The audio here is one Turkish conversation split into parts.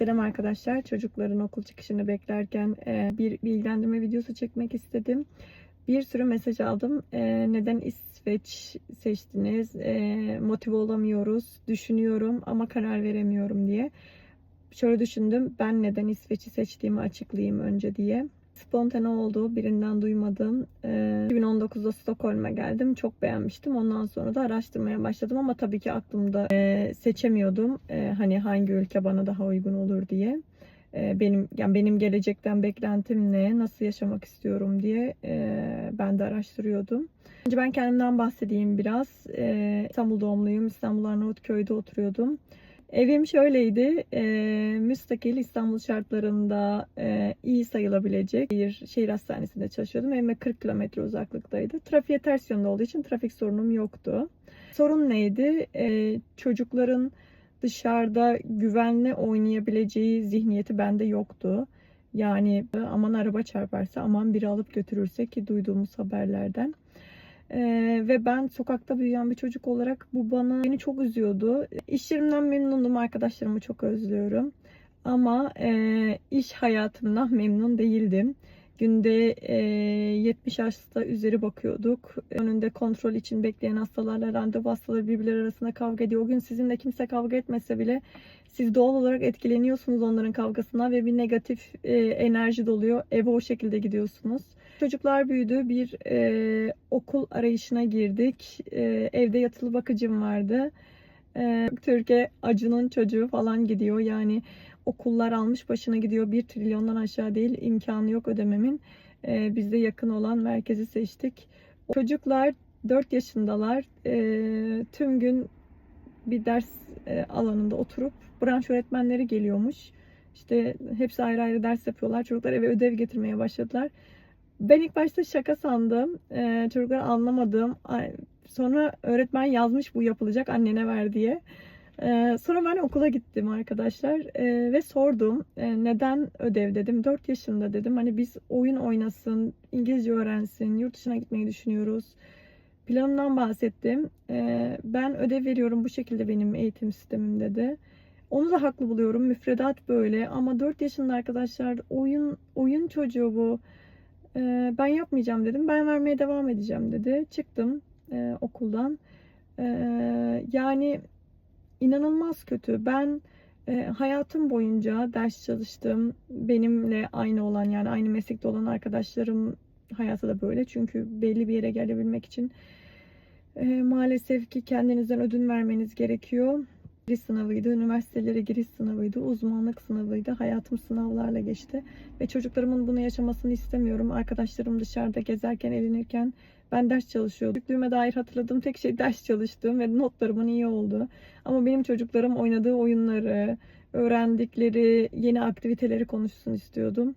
Selam arkadaşlar. Çocukların okul çıkışını beklerken e, bir bilgilendirme videosu çekmek istedim. Bir sürü mesaj aldım. E, neden İsveç seçtiniz? E, motive olamıyoruz. Düşünüyorum ama karar veremiyorum diye. Şöyle düşündüm. Ben neden İsveç'i seçtiğimi açıklayayım önce diye. Spontane oldu. Birinden duymadım. Ee, 2019'da Stockholm'a geldim. Çok beğenmiştim. Ondan sonra da araştırmaya başladım ama tabii ki aklımda e, seçemiyordum. E, hani hangi ülke bana daha uygun olur diye. E, benim yani benim gelecekten beklentim ne, nasıl yaşamak istiyorum diye e, ben de araştırıyordum. Önce ben kendimden bahsedeyim biraz. E, İstanbul doğumluyum. İstanbul Arnavutköy'de oturuyordum. Evim şöyleydi, e, müstakil İstanbul şartlarında e, iyi sayılabilecek bir şehir hastanesinde çalışıyordum. Evime 40 kilometre uzaklıktaydı. Trafiğe ters yönde olduğu için trafik sorunum yoktu. Sorun neydi? E, çocukların dışarıda güvenli oynayabileceği zihniyeti bende yoktu. Yani aman araba çarparsa, aman biri alıp götürürse ki duyduğumuz haberlerden. Ee, ve ben sokakta büyüyen bir çocuk olarak bu bana beni çok üzüyordu. İş yerimden memnundum, arkadaşlarımı çok özlüyorum. Ama e, iş hayatımdan memnun değildim. Günde e, 70 hasta üzeri bakıyorduk. Önünde kontrol için bekleyen hastalarla randevu hastaları birbirleri arasında kavga ediyor. O gün sizinle kimse kavga etmese bile siz doğal olarak etkileniyorsunuz onların kavgasına ve bir negatif e, enerji doluyor. Eve o şekilde gidiyorsunuz. Çocuklar büyüdü. Bir e, okul arayışına girdik. E, evde yatılı bakıcım vardı. E, Türkiye Acun'un çocuğu falan gidiyor. Yani okullar almış başına gidiyor. Bir trilyondan aşağı değil. imkanı yok ödememin. E, biz de yakın olan merkezi seçtik. Çocuklar 4 yaşındalar. E, tüm gün bir ders e, alanında oturup branş öğretmenleri geliyormuş. İşte hepsi ayrı ayrı ders yapıyorlar. Çocuklar eve ödev getirmeye başladılar. Ben ilk başta şaka sandım. Ee, çocuklar anlamadım. Sonra öğretmen yazmış bu yapılacak annene ver diye. Ee, sonra ben okula gittim arkadaşlar ee, ve sordum ee, neden ödev dedim. 4 yaşında dedim. Hani biz oyun oynasın, İngilizce öğrensin, yurt dışına gitmeyi düşünüyoruz. Planımdan bahsettim. Ee, ben ödev veriyorum bu şekilde benim eğitim sistemim dedi. Onu da haklı buluyorum. Müfredat böyle ama 4 yaşında arkadaşlar oyun oyun çocuğu bu. Ee, ben yapmayacağım dedim. Ben vermeye devam edeceğim dedi. Çıktım e, okuldan. E, yani inanılmaz kötü. Ben e, hayatım boyunca ders çalıştım. Benimle aynı olan yani aynı meslekte olan arkadaşlarım hayatı da böyle. Çünkü belli bir yere gelebilmek için e, maalesef ki kendinizden ödün vermeniz gerekiyor giriş sınavıydı, üniversitelere giriş sınavıydı, uzmanlık sınavıydı. Hayatım sınavlarla geçti. Ve çocuklarımın bunu yaşamasını istemiyorum. Arkadaşlarım dışarıda gezerken, eğlenirken ben ders çalışıyordum. Küçüklüğüme dair hatırladığım tek şey ders çalıştığım ve notlarımın iyi oldu. Ama benim çocuklarım oynadığı oyunları, öğrendikleri yeni aktiviteleri konuşsun istiyordum.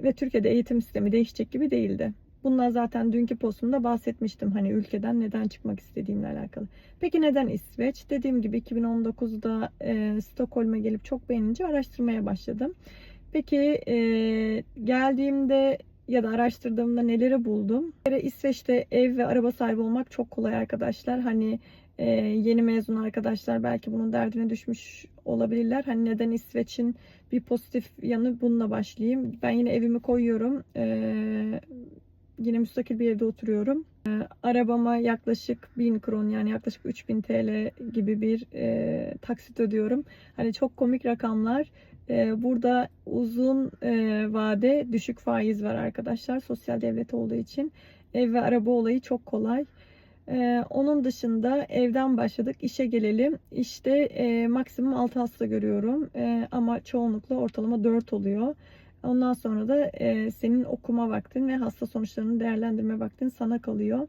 Ve Türkiye'de eğitim sistemi değişecek gibi değildi. Bundan zaten dünkü postumda bahsetmiştim. Hani ülkeden neden çıkmak istediğimle alakalı. Peki neden İsveç? Dediğim gibi 2019'da e, Stockholm'a gelip çok beğenince araştırmaya başladım. Peki e, geldiğimde ya da araştırdığımda neleri buldum? İsveç'te ev ve araba sahibi olmak çok kolay arkadaşlar. Hani e, yeni mezun arkadaşlar belki bunun derdine düşmüş olabilirler. Hani neden İsveç'in bir pozitif yanı bununla başlayayım. Ben yine evimi koyuyorum. E, Yine müstakil bir evde oturuyorum. E, arabama yaklaşık 1000 kron yani yaklaşık 3000 TL gibi bir e, taksit ödüyorum. Hani çok komik rakamlar. E, burada uzun e, vade düşük faiz var arkadaşlar. Sosyal devlet olduğu için ev ve araba olayı çok kolay. Ee, onun dışında evden başladık. işe gelelim. İşte e, maksimum 6 hasta görüyorum. E, ama çoğunlukla ortalama 4 oluyor. Ondan sonra da e, senin okuma vaktin ve hasta sonuçlarını değerlendirme vaktin sana kalıyor.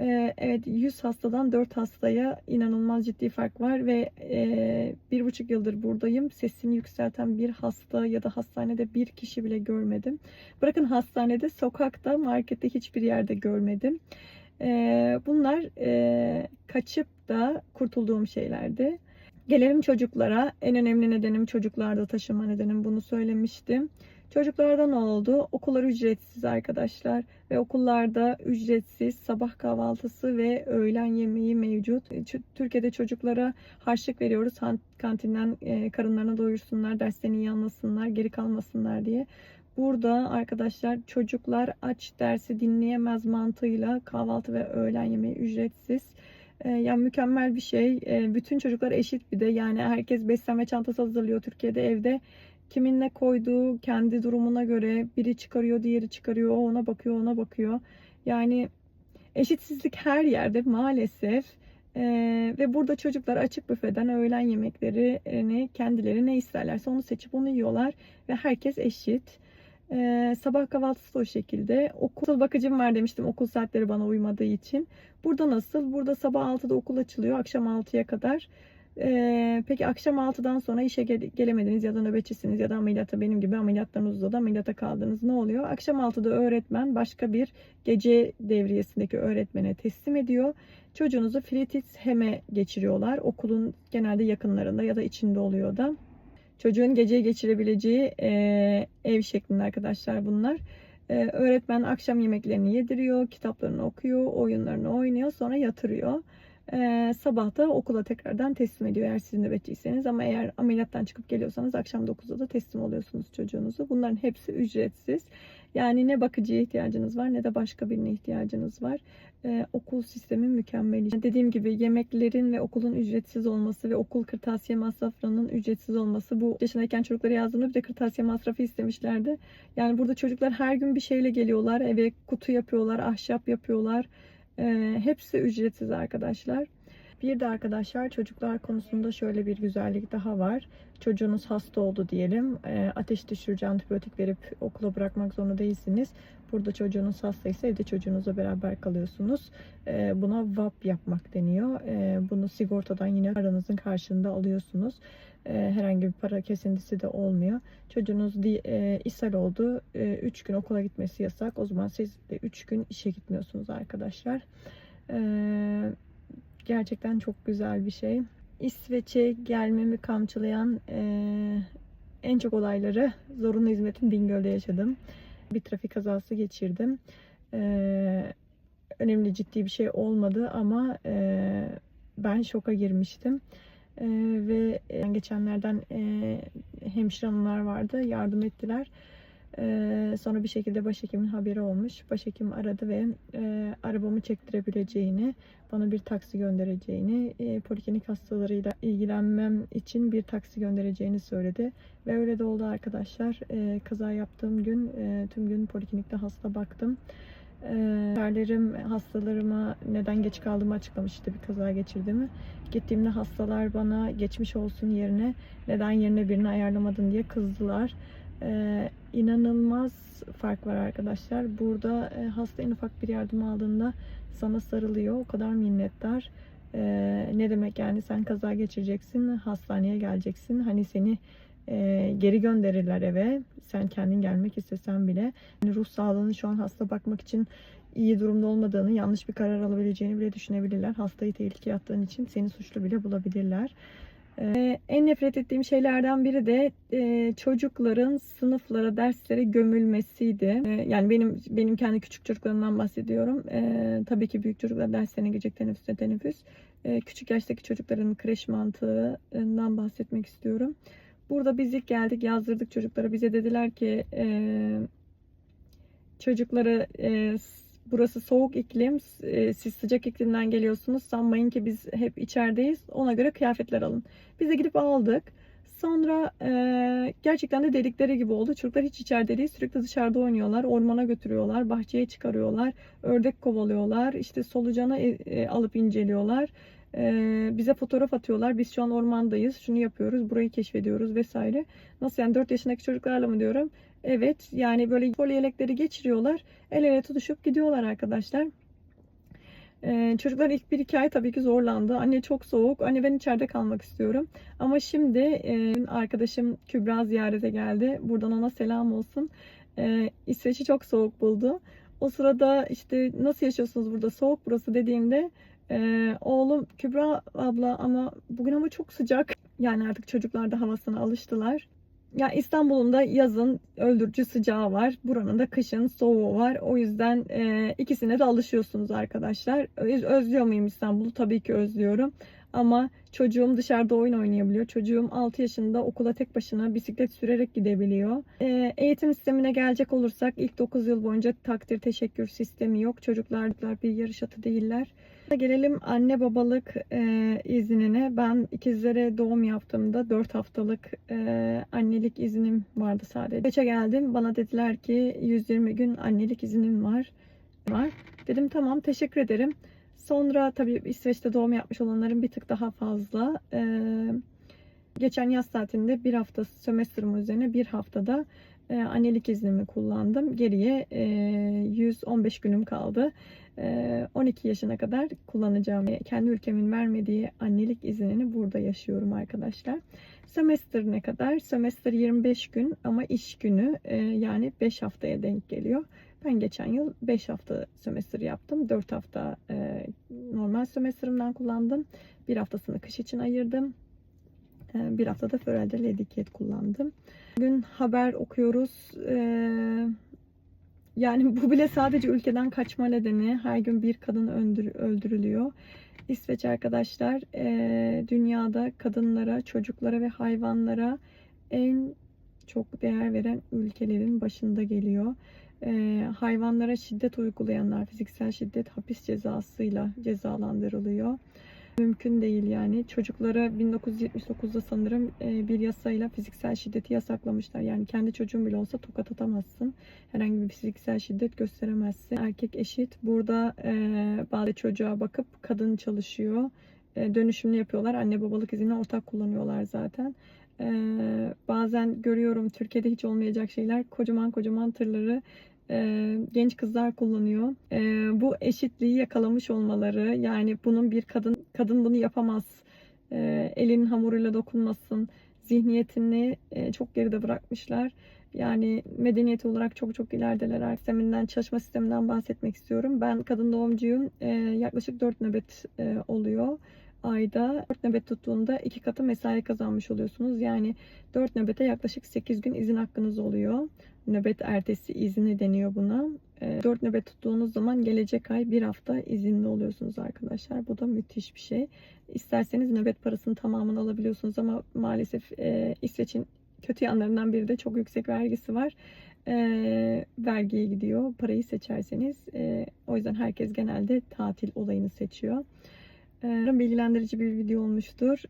E, evet 100 hastadan 4 hastaya inanılmaz ciddi fark var ve e, bir buçuk yıldır buradayım. Sesini yükselten bir hasta ya da hastanede bir kişi bile görmedim. Bırakın hastanede, sokakta, markette hiçbir yerde görmedim. E, bunlar e, kaçıp da kurtulduğum şeylerdi. Gelelim çocuklara. En önemli nedenim çocuklarda taşıma nedenim. Bunu söylemiştim. Çocuklarda ne oldu? Okullar ücretsiz arkadaşlar ve okullarda ücretsiz sabah kahvaltısı ve öğlen yemeği mevcut. Ç- Türkiye'de çocuklara harçlık veriyoruz. Kantinden e, karınlarını doyursunlar, derslerini iyi anlasınlar, geri kalmasınlar diye. Burada arkadaşlar çocuklar aç dersi dinleyemez mantığıyla kahvaltı ve öğlen yemeği ücretsiz. E, yani mükemmel bir şey. E, bütün çocuklar eşit bir de. Yani herkes beslenme çantası hazırlıyor Türkiye'de evde. Kimin ne koyduğu kendi durumuna göre biri çıkarıyor, diğeri çıkarıyor, o ona bakıyor, ona bakıyor. Yani eşitsizlik her yerde maalesef. Ee, ve burada çocuklar açık büfeden öğlen yemeklerini kendileri ne isterlerse onu seçip onu yiyorlar ve herkes eşit. Ee, sabah kahvaltısı da o şekilde. Okul bakıcım var demiştim okul saatleri bana uymadığı için. Burada nasıl? Burada sabah 6'da okul açılıyor akşam 6'ya kadar. Ee, peki akşam 6'dan sonra işe gel- gelemediniz ya da nöbetçisiniz ya da ameliyata benim gibi ameliyatlarınız uzadı ameliyata kaldınız. Ne oluyor? Akşam 6'da öğretmen başka bir gece devriyesindeki öğretmene teslim ediyor. Çocuğunuzu Fritis Hem'e geçiriyorlar. Okulun genelde yakınlarında ya da içinde oluyor da. Çocuğun geceyi geçirebileceği e, ev şeklinde arkadaşlar bunlar. E, öğretmen akşam yemeklerini yediriyor, kitaplarını okuyor, oyunlarını oynuyor, sonra yatırıyor. E, sabah da okula tekrardan teslim ediyor eğer siz nöbetçiyseniz. Ama eğer ameliyattan çıkıp geliyorsanız akşam 9'da da teslim oluyorsunuz çocuğunuzu. Bunların hepsi ücretsiz. Yani ne bakıcıya ihtiyacınız var ne de başka birine ihtiyacınız var. Ee, okul sistemi mükemmel. Dediğim gibi yemeklerin ve okulun ücretsiz olması ve okul kırtasiye masraflarının ücretsiz olması. Bu yaşındayken çocuklara yazdığımda bir de kırtasiye masrafı istemişlerdi. Yani burada çocuklar her gün bir şeyle geliyorlar. Eve kutu yapıyorlar, ahşap yapıyorlar. Ee, hepsi ücretsiz arkadaşlar. Bir de arkadaşlar çocuklar konusunda şöyle bir güzellik daha var. Çocuğunuz hasta oldu diyelim. E, ateş düşürücü antibiyotik verip okula bırakmak zorunda değilsiniz. Burada çocuğunuz hastaysa evde çocuğunuzla beraber kalıyorsunuz. E, buna VAP yapmak deniyor. E, bunu sigortadan yine paranızın karşılığında alıyorsunuz. E, herhangi bir para kesintisi de olmuyor. Çocuğunuz di, e, ishal oldu. 3 gün okula gitmesi yasak. O zaman siz de 3 gün işe gitmiyorsunuz arkadaşlar. Eee gerçekten çok güzel bir şey. İsveç'e gelmemi kamçılayan eee, en çok olayları zorunlu hizmetin Bingöl'de yaşadım. Bir trafik kazası geçirdim. Eee, önemli ciddi bir şey olmadı ama eee, ben şoka girmiştim. Eee, ve e, geçenlerden eee hemşire vardı yardım ettiler. Ee, sonra bir şekilde başhekimin haberi olmuş. Başhekim aradı ve e, arabamı çektirebileceğini, bana bir taksi göndereceğini, e, poliklinik hastalarıyla ilgilenmem için bir taksi göndereceğini söyledi. Ve öyle de oldu arkadaşlar. E, kaza yaptığım gün e, tüm gün poliklinikte hasta baktım. Haberlerim hastalarıma neden geç kaldığımı açıklamıştı bir kaza geçirdiğimi. Gittiğimde hastalar bana geçmiş olsun yerine neden yerine birini ayarlamadın diye kızdılar. Ee, inanılmaz fark var arkadaşlar. Burada e, hasta en ufak bir yardım aldığında sana sarılıyor. O kadar minnettar. Ee, ne demek yani sen kaza geçireceksin, hastaneye geleceksin. Hani seni e, geri gönderirler eve. Sen kendin gelmek istesen bile. Yani ruh sağlığını şu an hasta bakmak için iyi durumda olmadığını, yanlış bir karar alabileceğini bile düşünebilirler. Hastayı tehlikeye attığın için seni suçlu bile bulabilirler. Ee, en nefret ettiğim şeylerden biri de e, çocukların sınıflara, derslere gömülmesiydi. Ee, yani benim benim kendi küçük çocuklarımdan bahsediyorum. Ee, tabii ki büyük çocuklar derslerine girecek teneffüste teneffüs. Küçük yaştaki çocukların kreş mantığından bahsetmek istiyorum. Burada biz ilk geldik yazdırdık çocuklara. Bize dediler ki e, çocuklara e, burası soğuk iklim, e, siz sıcak iklimden geliyorsunuz. Sanmayın ki biz hep içerideyiz. Ona göre kıyafetler alın. Biz de gidip aldık. Sonra e, gerçekten de dedikleri gibi oldu. Çocuklar hiç içeride değil. Sürekli dışarıda oynuyorlar. Ormana götürüyorlar. Bahçeye çıkarıyorlar. Ördek kovalıyorlar. işte solucanı e, e, alıp inceliyorlar. E, bize fotoğraf atıyorlar. Biz şu an ormandayız. Şunu yapıyoruz. Burayı keşfediyoruz vesaire. Nasıl yani 4 yaşındaki çocuklarla mı diyorum? Evet yani böyle poli yelekleri geçiriyorlar. El ele tutuşup gidiyorlar arkadaşlar. Ee, çocuklar ilk bir iki ay tabii ki zorlandı. Anne çok soğuk. Anne ben içeride kalmak istiyorum. Ama şimdi e, arkadaşım Kübra ziyarete geldi. Buradan ona selam olsun. E, İsveç'i çok soğuk buldu. O sırada işte nasıl yaşıyorsunuz burada soğuk burası dediğimde Ee, oğlum Kübra abla ama bugün hava çok sıcak. Yani artık çocuklar da havasına alıştılar. Ya İstanbul'un da yazın öldürücü sıcağı var. Buranın da kışın soğuğu var. O yüzden e, ikisine de alışıyorsunuz arkadaşlar. Öz- Özlüyor muyum İstanbul'u? Tabii ki özlüyorum. Ama çocuğum dışarıda oyun oynayabiliyor. Çocuğum 6 yaşında okula tek başına bisiklet sürerek gidebiliyor. E, eğitim sistemine gelecek olursak ilk 9 yıl boyunca takdir teşekkür sistemi yok. Çocuklar bir yarış atı değiller. Gelelim anne babalık e, iznine. Ben ikizlere doğum yaptığımda 4 haftalık e, annelik iznim vardı sadece. Geçe geldim. Bana dediler ki 120 gün annelik iznin var. var. Dedim tamam teşekkür ederim. Sonra tabii İsveç'te doğum yapmış olanların bir tık daha fazla. E, geçen yaz tatilinde bir hafta sömestrım üzerine bir haftada e, annelik iznimi kullandım. Geriye e, 115 günüm kaldı. E, 12 yaşına kadar kullanacağım. Kendi ülkemin vermediği annelik iznini burada yaşıyorum arkadaşlar. Sömestr ne kadar? Sömestr 25 gün ama iş günü e, yani 5 haftaya denk geliyor. Ben geçen yıl 5 hafta sömestr yaptım. 4 hafta e, normal sömestrimden kullandım. Bir haftasını kış için ayırdım. E, bir haftada Förel'de Lediket kullandım. Bugün haber okuyoruz. E, yani bu bile sadece ülkeden kaçma nedeni. Her gün bir kadın öldür- öldürülüyor. İsveç arkadaşlar e, dünyada kadınlara, çocuklara ve hayvanlara en çok değer veren ülkelerin başında geliyor. Hayvanlara şiddet uygulayanlar fiziksel şiddet hapis cezasıyla cezalandırılıyor. Mümkün değil yani. Çocuklara 1979'da sanırım e, bir yasayla fiziksel şiddeti yasaklamışlar. Yani kendi çocuğun bile olsa tokat atamazsın. Herhangi bir fiziksel şiddet gösteremezsin. Erkek eşit. Burada e, bazı çocuğa bakıp kadın çalışıyor. E, dönüşümlü yapıyorlar. Anne babalık izni ortak kullanıyorlar zaten. E, bazen görüyorum Türkiye'de hiç olmayacak şeyler. Kocaman kocaman tırları genç kızlar kullanıyor. Bu eşitliği yakalamış olmaları yani bunun bir kadın kadın bunu yapamaz. E, elinin hamuruyla dokunmasın. Zihniyetini e, çok geride bırakmışlar. Yani medeniyet olarak çok çok ilerideler. Sisteminden, çalışma sisteminden bahsetmek istiyorum. Ben kadın doğumcuyum. E, yaklaşık 4 nöbet e, oluyor ayda 4 nöbet tuttuğunda iki katı mesai kazanmış oluyorsunuz. Yani 4 nöbete yaklaşık 8 gün izin hakkınız oluyor. Nöbet ertesi izni deniyor buna. 4 nöbet tuttuğunuz zaman gelecek ay bir hafta izinli oluyorsunuz arkadaşlar. Bu da müthiş bir şey. İsterseniz nöbet parasının tamamını alabiliyorsunuz ama maalesef e, İsveç'in kötü yanlarından biri de çok yüksek vergisi var. E, vergiye gidiyor parayı seçerseniz. E, o yüzden herkes genelde tatil olayını seçiyor. E, bilgilendirici bir video olmuştur.